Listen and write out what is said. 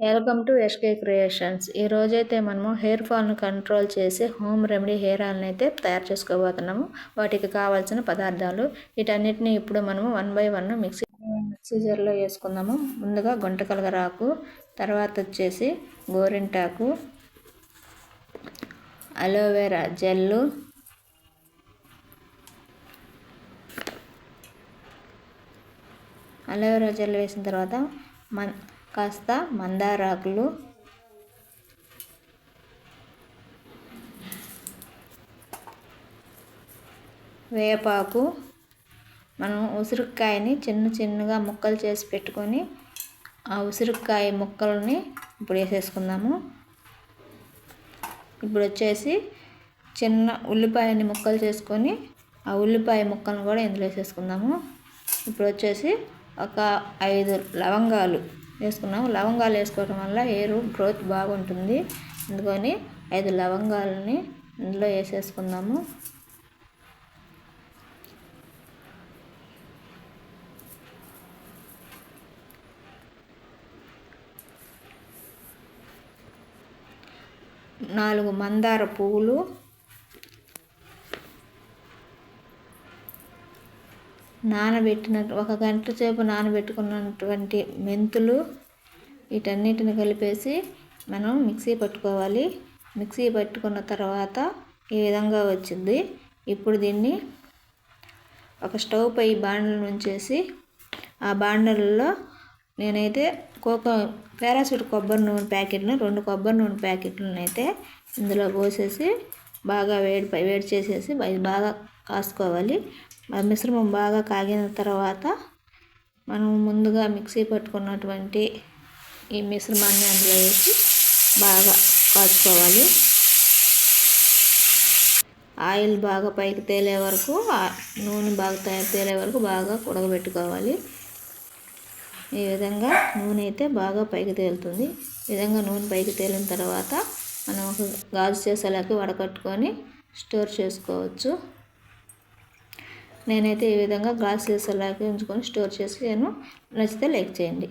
Welcome to SK creations ఈ రోజైతే మనము హెయిర్ ఫాల్ను కంట్రోల్ చేసి హోమ్ రెమెడీ హెయిర్ ఆయిల్ని అయితే తయారు చేసుకోబోతున్నాము. వాటికి కావాల్సిన పదార్థాలు వీటన్నిటిని ఇప్పుడు మనము one by one mixie mixie జార్లో వేసుకుందాము. ముందుగా గుంటకలగరాకు తర్వాత వచ్చేసి గోరింటాకు అలోవెరా జెల్లు అలోవెరా జెల్ వేసిన తర్వాత మన్ కాస్త మందారాకులు. వేపాకు. మనం ఉసిరికాయని చిన్న చిన్నగా ముక్కలు చేసి పెట్టుకొని ఆ ఉసిరికాయ ముక్కల్ని ఇప్పుడు వేసేసుకుందాము. ఇప్పుడు వచ్చేసి చిన్న ఉల్లిపాయని ముక్కలు చేసుకొని ఆ ఉల్లిపాయ ముక్కలను కూడా ఇందులో వేసేసుకుందాము. ఇప్పుడు వచ్చేసి ఒక ఐదు లవంగాలు. వేసుకున్నాము. లవంగాలు వేసుకోవడం వల్ల హెయిర్ గ్రోత్ బాగుంటుంది. అందుకని ఐదు లవంగాలని ఇందులో వేసేసుకుందాము. నాలుగు మందార పువ్వులు నానబెట్టిన ఒక గంట సేపు నానబెట్టుకున్నటువంటి మెంతులు వీటన్నిటిని కలిపేసి మనం మిక్సీ పట్టుకోవాలి. మిక్సీ పట్టుకున్న తర్వాత ఈ విధంగా వచ్చింది. ఇప్పుడు దీన్ని ఒక స్టవ్ పై బాండలు ఉంచేసి ఆ బాండలలో నేనైతే కోకో పారాసూట్ కొబ్బరి నూనె ప్యాకెట్ను రెండు కొబ్బరి నూనె ప్యాకెట్లను అయితే ఇందులో పోసేసి బాగా వేడి వేడి చేసేసి బాగా కాసుకోవాలి. ఆ మిశ్రమం బాగా కాగిన తర్వాత మనం ముందుగా మిక్సీ పట్టుకున్నటువంటి ఈ మిశ్రమాన్ని అందులో వేసి బాగా కాచుకోవాలి. ఆయిల్ బాగా పైకి తేలే వరకు నూనె బాగా తేలే వరకు బాగా ఉడకబెట్టుకోవాలి. ఈ విధంగా నూనె అయితే బాగా పైకి తేలుతుంది. ఈ విధంగా నూనె పైకి తేలిన తర్వాత మనం ఒక గాజు చేసేలాకి వడకట్టుకొని స్టోర్ చేసుకోవచ్చు. నేనైతే ఈ విధంగా గ్లాస్ చేసేలాగా ఉంచుకొని స్టోర్ చేసి నేను నచ్చితే లైక్ చేయండి.